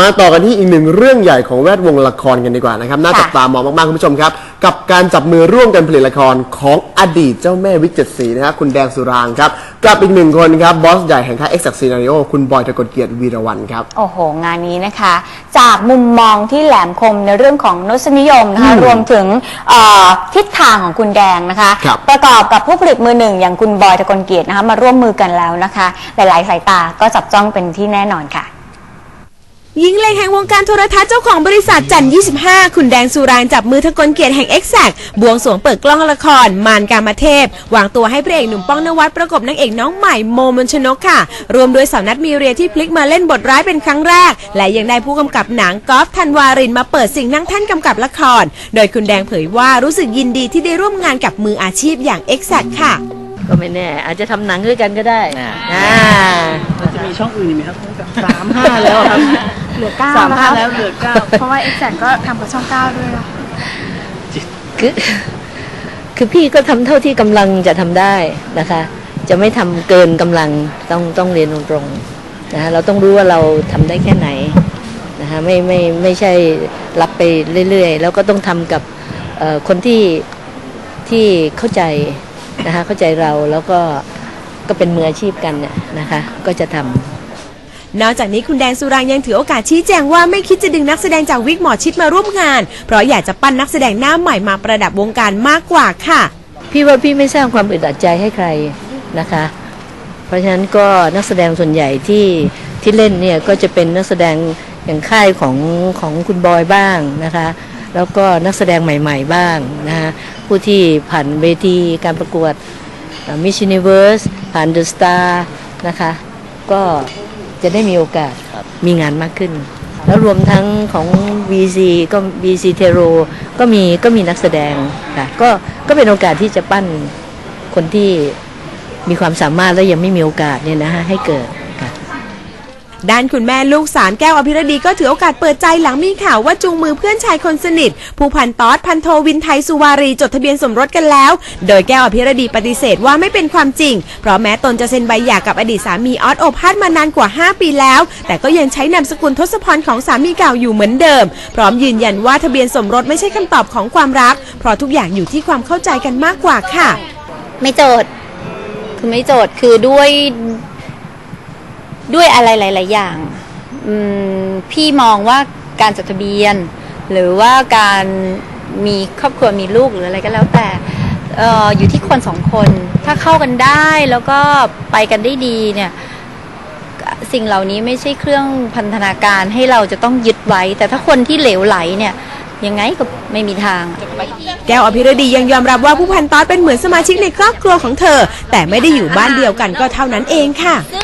มาต่อกันที่อีกหนึ่งเรื่องใหญ่ของแวดวงละครกันดีกว่านะครับน่าค่ะจับตามองมากๆคุณผู้ชมครับ กับการจับมือร่วมกันผลิตละครของอดีตเจ้าแม่วิกเจ็ดสีนะครับคุณแดงสุรางครับกับอีกหนึ่งคนครับบอสใหญ่แห่งค่ายเอ็กซ์ซีนาริโอคุณบอยตะกลเกียรติวีรวันครับโอ้โห งานนี้นะคะ จากมุมมองที่แหลมคมในเรื่องของรสนิยมนะคะอืมรวมถึงเอ่อทิศทางของคุณแดงนะคะครับประกอบกับผู้ผลิตมือหนึ่งอย่างคุณบอยตะกลเกียรตินะคะมาร่วมมือกันแล้วนะคะ หลาย ๆ สายตาก็จับจ้องเป็นที่แน่นอนค่ะ หญิงเลงแห่งวงการโทรทัศน์เจ้าของบริษัทจันทร์25 คุณแดงสุรางจับมือทะกลเกียรติแห่ง e x a c t บวงสรวงเปิดกล้องละคร มารกามเทพ วางตัวให้พระเอกหนุ่มป้องนวัดประกบนางเอกน้องใหม่โมมนชนกค่ะ รวมด้วยสาวนัทมีเรียที่พลิกมาเล่นบทร้ายเป็นครั้งแรก และยังได้ผู้กำกับหนังกอล์ฟธันวารินมาเปิดสิ่งนั่งแท่านกำกับละคร โดยคุณแดงเผยว่ารู้สึกยินดีที่ได้ร่วมงานกับมืออาชีพอย่าง e x a c t ค่ะ ก็ไม่แน่ อาจจะทำหนังด้วยกันก็ได้อ่า จะมีช่องอื่นอีกไหมครับสามห้าแล้วครับ เหลือเก้าสามนะห้าคะแล้วเหลือเก้าเพราะว่าเอ็กแซก็ทำกับช่องเก้าด้วยนะคือคือพี่ก็ทำเท่าที่กำลังจะทำได้นะคะ จะไม่ทำเกินกำลังต้องต้องเรียนตรงๆนะคะเราต้องรู้ว่าเราทำได้แค่ไหนนะคะไม่ไม่ไม่ใช่รับไปเรื่อยๆ แล้วก็ต้องทำกับเอ่อคนที่ที่เข้าใจนะคะเข้าใจเราแล้วก็ก็เป็นมืออาชีพกันเนี่ยนะคะ ก็จะทำ นอกจากนี้คุณแดงสุรางยังถือโอกาสชี้แจงว่าไม่คิดจะดึงนักแสดงจากวิกหมอชิดมาร่วมงาน เพราะอยากจะปั้นนักแสดงหน้าใหม่มาประดับวงการมากกว่าค่ะ พี่ว่าพี่ไม่สร้างความอึดอัดใจให้ใครนะคะ เพราะฉะนั้นก็นักแสดงส่วนใหญ่ที่ที่เล่นเนี่ยก็จะเป็นนักแสดงอย่างค่ายของของคุณบอยบ้างนะคะ แล้วก็นักแสดงใหม่ ๆ บ้างนะคะผู้ที่ผ่านเวทีการประกวดมิช s น n เวิร์สผ่านเดอะสตาร์นะคะ ก็ จะได้มีโอกาสมีงานมากขึ้น แล้วรวมทั้งของ VC ก็ VC t e r o ก็มีก็มีนักแสดงค่ะก็ก็เป็นโอกาสที่จะปั้นคนที่มีความสามารถและยังไม่มีโอกาสเนี่ยนะฮะให้เกิดค่ะ ด้านคุณแม่ลูกสามแก้วอภิรดีก็ถือโอกาสเปิดใจหลังมีข่าวว่าจูงมือเพื่อนชายคนสนิท ผู้พันตอสพันโทวินไทยสุวารีจดทะเบียนสมรสกันแล้ว โดยแก้วอภิรดีปฏิเสธว่าไม่เป็นความจริง เพราะแม้ตนจะเซ็นใบหย่ากับอดีตสามีออสโอภาสมานานกว่า 5 ปีแล้ว แต่ก็ยังใช้นามสกุลทศพรของสามีเก่าอยู่เหมือนเดิม พร้อมยืนยันว่าทะเบียนสมรสไม่ใช่คำตอบของความรัก เพราะทุกอย่างอยู่ที่ความเข้าใจกันมากกว่าค่ะ ไม่โจทย์ คือไม่โจทย์ คือด้วย ด้วยอะไรหลาย ๆ อย่างอืมพี่มองว่าการจดทะเบียน หรือว่าการมีครอบครัวมีลูกหรืออะไรก็แล้วแต่เอออยู่ที่คนสองคน ถ้าเข้ากันได้แล้วก็ไปกันได้ดีเนี่ย สิ่งเหล่านี้ไม่ใช่เครื่องพันธนาการให้เราจะต้องยึดไว้ แต่ถ้าคนที่เหลวไหลเนี่ย ยังไงก็ไม่มีทาง แก้วอภิรดียังยอมรับว่าผู้พันตอสเป็นเหมือนสมาชิกในครอบครัวของเธอ แต่ไม่ได้อยู่บ้านเดียวกันก็เท่านั้นเองค่ะ ซึ่ง